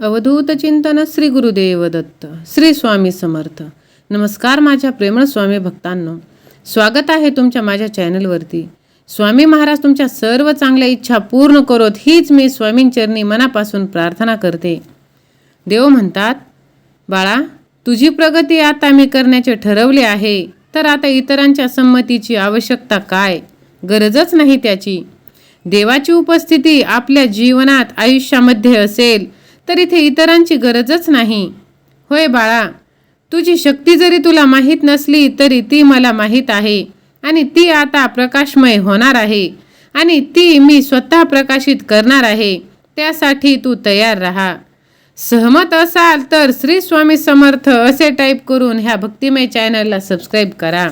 अवधूत चिंतन श्री गुरुदेव दत्त श्री स्वामी समर्थ. नमस्कार माझ्या प्रेमळ स्वामी भक्तांनो. स्वागत आहे तुमच्या माझ्या चॅनलवरती. स्वामी महाराज तुमच्या सर्व चांगल्या इच्छा पूर्ण करोत हीच मी स्वामींचरणी मनापासून प्रार्थना करते. देव म्हणतात बाळा तुझी प्रगती आता मी करण्याचे ठरवले आहे तर आता इतरांच्या संमतीची आवश्यकता काय? गरजच नाही त्याची. देवाची उपस्थिती आपल्या जीवनात आयुष्यामध्ये असेल तर इथे इतरांची गरजच नाही. होय बाळा तुझी शक्ती जरी तुला माहीत नसली तरी ती मला माहीत आहे आणि ती आता प्रकाशमय होणार आहे आणि ती मी स्वतः प्रकाशित करणार आहे. त्यासाठी तू तयार राहा. सहमत असाल तर श्री स्वामी समर्थ असे टाईप करून ह्या भक्तिमय चॅनलला सबस्क्राईब करा.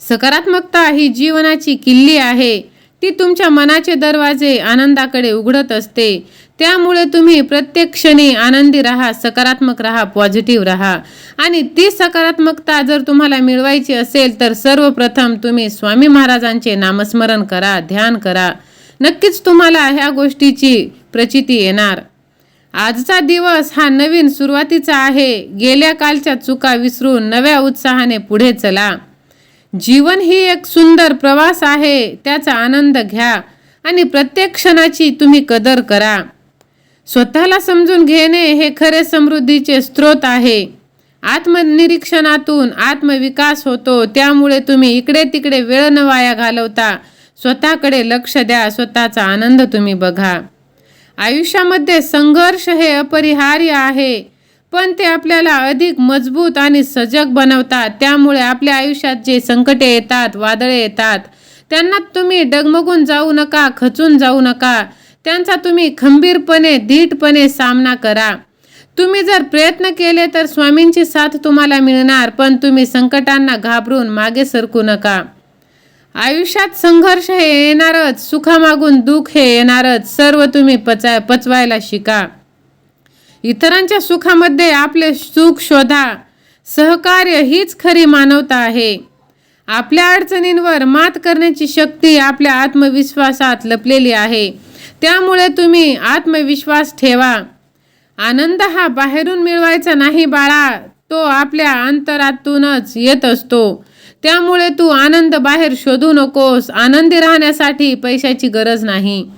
सकारात्मकता ही जीवनाची किल्ली आहे. ती तुमच्या मनाचे दरवाजे आनंदाकडे उघडत असते. त्यामुळे तुम्ही प्रत्येक क्षणी आनंदी राहा सकारात्मक राहा पॉझिटिव्ह राहा. आणि ती सकारात्मकता जर तुम्हाला मिळवायची असेल तर सर्वप्रथम तुम्ही स्वामी महाराजांचे नामस्मरण करा ध्यान करा. नक्कीच तुम्हाला ह्या गोष्टीची प्रचिती येणार. आजचा दिवस हा नवीन सुरुवातीचा आहे. गेल्या कालच्या चुका विसरून नव्या उत्साहाने पुढे चला. जीवन ही एक सुंदर प्रवास आहे त्याचा आनंद घ्या आणि प्रत्येक क्षणाची तुम्ही कदर करा. स्वतःला समजून घेणे हे खरे समृद्धीचे स्रोत आहे. आत्मनिरीक्षणातून आत्मविकास होतो त्यामुळे तुम्ही इकडे तिकडे वेळ न वाया घालवता स्वतःकडे लक्ष द्या स्वतःचा आनंद तुम्ही बघा. आयुष्यामध्ये संघर्ष हे अपरिहार्य आहे. पण ते आपल्याला अधिक मजबूत आणि सजग बनवतात. त्यामुळे आपल्या आयुष्यात जे संकटे येतात वादळे येतात त्यांना तुम्ही डगमगून जाऊ नका खचून जाऊ नका. त्यांचा तुम्ही खंबीरपणे धीटपणे सामना करा. तुम्ही जर प्रयत्न केले तर स्वामींची साथ तुम्हाला मिळणार पण तुम्ही संकटांना घाबरून मागे सरकू नका. आयुष्यात संघर्ष हे येणारच सुखामागून दुःख हे येणारच. सर्व तुम्ही पचा पचवायला शिका. इतरांच्या सुखामध्ये आपले सुख शोधा. सहकार्य हीच खरी मानवता आहे. आपल्या अडचणींवर मात करण्याची शक्ती आपल्या आत्मविश्वासात लपलेली आहे. त्यामुळे तुम्ही आत्मविश्वास ठेवा. आनंद हा बाहेरून मिळवायचा नाही बाळा तो आपल्या अंतरातूनच येत असतो. त्यामुळे तू आनंद बाहेर शोधू नकोस. आनंदी राहण्यासाठी पैशाची गरज नाही.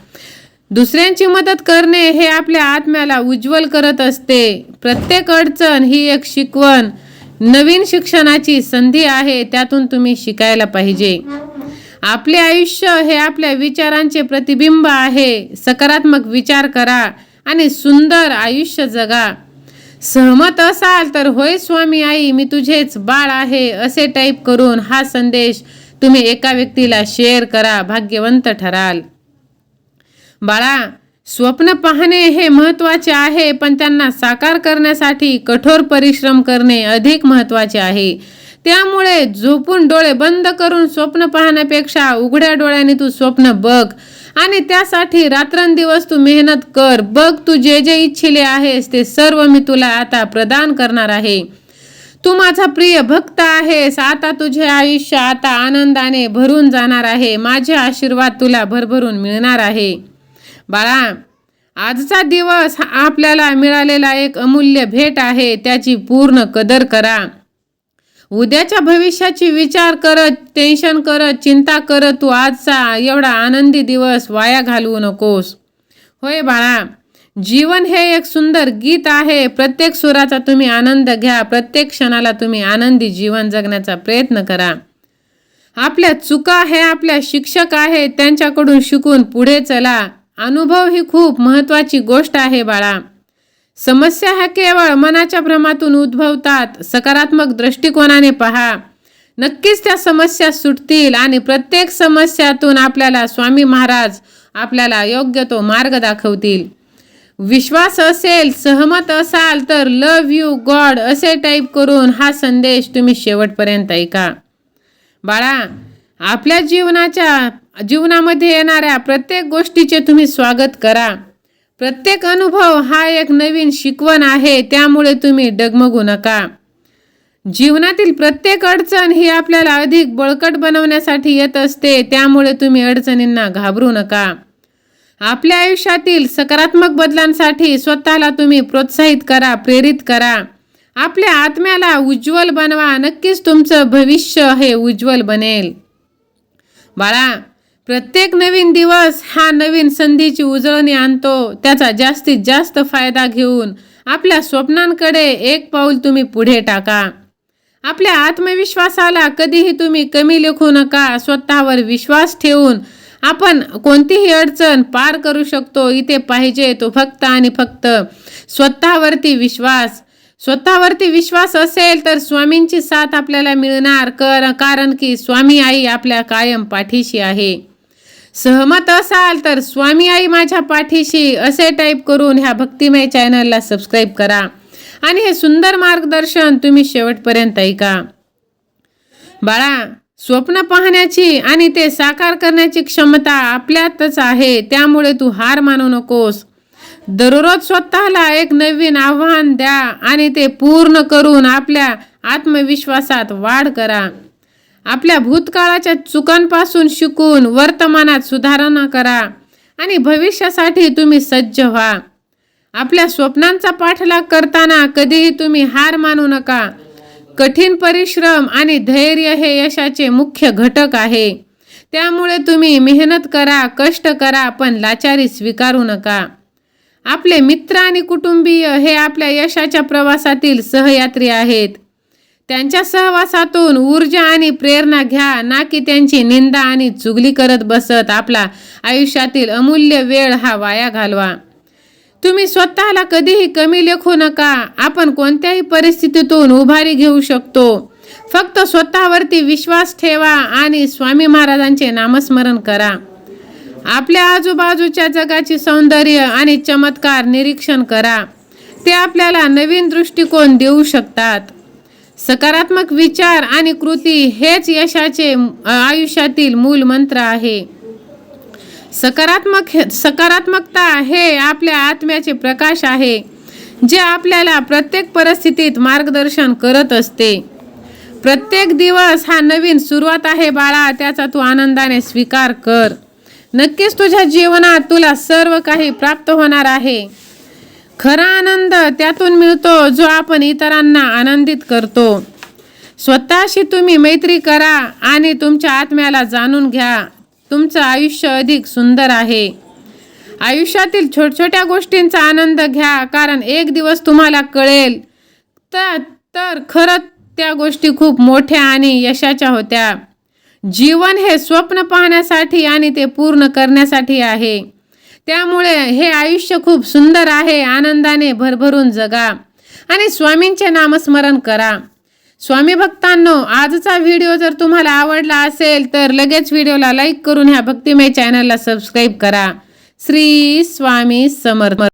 दुसऱ्यांची मदत करणे हे आपल्या आत्म्याला उज्ज्वल करत असते. प्रत्येक अडचण ही एक शिकवण. नवीन शिक्षणाची संधी आहे त्यातून तुम्ही शिकायला पाहिजे. आपले आयुष्य हे आपल्या विचारांचे प्रतिबिंब आहे. सकारात्मक विचार करा आणि सुंदर आयुष्य जगा. सहमत असाल तर होय स्वामी आई मी तुझेच बाळ आहे असे टाईप करून हा संदेश तुम्ही एका व्यक्तीला शेअर करा भाग्यवंत ठराल. बाळा स्वप्न पाहणे हे महत्त्वाचे आहे पण त्यांना साकार करण्यासाठी कठोर परिश्रम करणे अधिक महत्त्वाचे आहे. त्यामुळे झोपून डोळे बंद करून स्वप्न पाहण्यापेक्षा उघड्या डोळ्याने तू स्वप्न बघ. आणि त्यासाठी रात्रंदिवस तू मेहनत कर. बघ तू जे जे इच्छिले आहेस ते सर्व मी तुला आता प्रदान करणार आहे. तू माझा प्रिय भक्त आहेस. आता तुझे आयुष्य आता आनंदाने भरून जाणार आहे. माझे आशीर्वाद तुला भरभरून मिळणार आहे. बाळा आजचा दिवस हा आपल्याला मिळालेला एक अमूल्य भेट आहे त्याची पूर्ण कदर करा. उद्याच्या भविष्याची विचार करत टेन्शन करत चिंता करत तू आजचा एवढा आनंदी दिवस वाया घालवू नकोस. होय बाळा जीवन हे एक सुंदर गीत आहे. प्रत्येक सुराचा तुम्ही आनंद घ्या प्रत्येक क्षणाला तुम्ही आनंदी जीवन जगण्याचा प्रयत्न करा. आपल्या चुका हे आपल्या शिक्षक आहेत त्यांच्याकडून शिकून पुढे चला. अनुभव ही खूप महत्त्वाची गोष्ट आहे बाळा. समस्या ह्या केवळ मनाच्या भ्रमातून उद्भवतात. सकारात्मक दृष्टिकोनाने पहा. नक्कीच त्या समस्या सुटतील आणि प्रत्येक समस्यातून आपल्याला स्वामी महाराज आपल्याला योग्य तो मार्ग दाखवतील. विश्वास असेल सहमत असाल तर लव यू गॉड असे टाईप करून हा संदेश तुम्ही शेवटपर्यंत ऐका. बाळा आपल्या जीवनाच्या जीवनामध्ये येणाऱ्या प्रत्येक गोष्टीचे तुम्ही स्वागत करा. प्रत्येक अनुभव हा एक नवीन शिकवण आहे त्यामुळे तुम्ही डगमगू नका. जीवनातील प्रत्येक अडचण ही आपल्याला अधिक बळकट बनवण्यासाठी येत असते त्यामुळे तुम्ही अडचणींना घाबरू नका. आपल्या आयुष्यातील सकारात्मक बदलांसाठी स्वतःला तुम्ही प्रोत्साहित करा प्रेरित करा. आपल्या आत्म्याला उज्ज्वल बनवा नक्कीच तुमचं भविष्य हे उज्ज्वल बनेल. बाळा प्रत्येक नवीन दिवस हा नवीन संधीची उजळणी आणतो. त्याचा जास्तीत जास्त फायदा घेऊन आपल्या स्वप्नांकडे एक पाऊल तुम्ही पुढे टाका. आपल्या आत्मविश्वासाला कधीही तुम्ही कमी लेखू नका. स्वतःवर विश्वास ठेवून आपण कोणतीही अडचण पार करू शकतो. इथे पाहिजे तो फक्त आणि फक्त स्वतःवरती विश्वास. स्वतःवरती विश्वास असेल तर स्वामींची साथ आपल्याला मिळणार. कर कारण की स्वामी आई आपल्या कायम पाठीशी आहे. सहमत असाल तर स्वामी आई माझ्या पाठीशी असे टाईप करून ह्या भक्तिमय चॅनलला सबस्क्राईब करा. आणि हे सुंदर मार्गदर्शन तुम्ही शेवटपर्यंत ऐका. बाळा स्वप्न पाहण्याची आणि ते साकार करण्याची क्षमता आपल्यातच आहे त्यामुळे तू हार मानू नकोस. दररोज स्वतःला एक नवीन आव्हान द्या आणि ते पूर्ण करून आपल्या आत्मविश्वासात वाढ करा. आपल्या भूतकाळाच्या चुकांपासून शिकून वर्तमानात सुधारणा करा आणि भविष्यासाठी तुम्ही सज्ज व्हा. आपल्या स्वप्नांचा पाठलाग करताना कधीही तुम्ही हार मानू नका. कठीण परिश्रम आणि धैर्य हे यशाचे मुख्य घटक आहे. त्यामुळे तुम्ही मेहनत करा कष्ट करा पण लाचारी स्वीकारू नका. आपले मित्र आणि कुटुंबीय हे आपल्या यशाच्या प्रवासातील सहयात्री आहेत. त्यांच्या सहवासातून ऊर्जा आणि प्रेरणा घ्या ना की त्यांची निंदा आणि चुगली करत बसत. आपला आयुष्यातील अमूल्य वेळ हा वाया घालवा. तुम्ही स्वतःला कधीही कमी लेखू नका. आपण कोणत्याही परिस्थितीतून उभारी घेऊ शकतो. फक्त स्वतःवरती विश्वास ठेवा आणि स्वामी महाराजांचे नामस्मरण करा. आपल्या आजूबाजूच्या जगाची सौंदर्य आणि चमत्कार निरीक्षण करा. ते आपल्याला नवीन दृष्टिकोन देऊ शकतात. सकारात्मक विचार आणि कृती हेच यशाचे आयुष्यातील मूल मंत्र आहे. सकारात्मक सकारात्मकता हे आपल्या आत्म्याचे प्रकाश आहे जे आपल्याला प्रत्येक परिस्थितीत मार्गदर्शन करत असते. प्रत्येक दिवस हा नवीन सुरुवात आहे बाळा त्याचा तू आनंदाने स्वीकार कर. नक्कीच तुझ्या जीवनात तुला सर्व काही प्राप्त होणार आहे. खरा आनंद त्यातून मिळतो जो आपण इतरांना आनंदित करतो. स्वतःशी तुम्ही मैत्री करा आणि तुमच्या आत्म्याला जाणून घ्या. तुमचं आयुष्य अधिक सुंदर आहे. आयुष्यातील छोट्या गोष्टींचा आनंद घ्या कारण एक दिवस तुम्हाला कळेल. तर तर खरंच त्या गोष्टी खूप मोठ्या आणि यशाच्या होत्या. जीवन हे स्वप्न पाहण्यासाठी आणि ते पूर्ण करण्यासाठी आहे. त्यामुळे हे आयुष्य खूप सुंदर आहे. आनंदाने भरभरून जगा. आणि स्वामींचे नामस्मरण करा. स्वामी भक्तांनो आजचा व्हिडिओ जर तुम्हाला आवडला असेल तर लगेच व्हिडिओला लाईक करून ह्या भक्तिमय चॅनलला सबस्क्राईब करा. श्री स्वामी समर्थ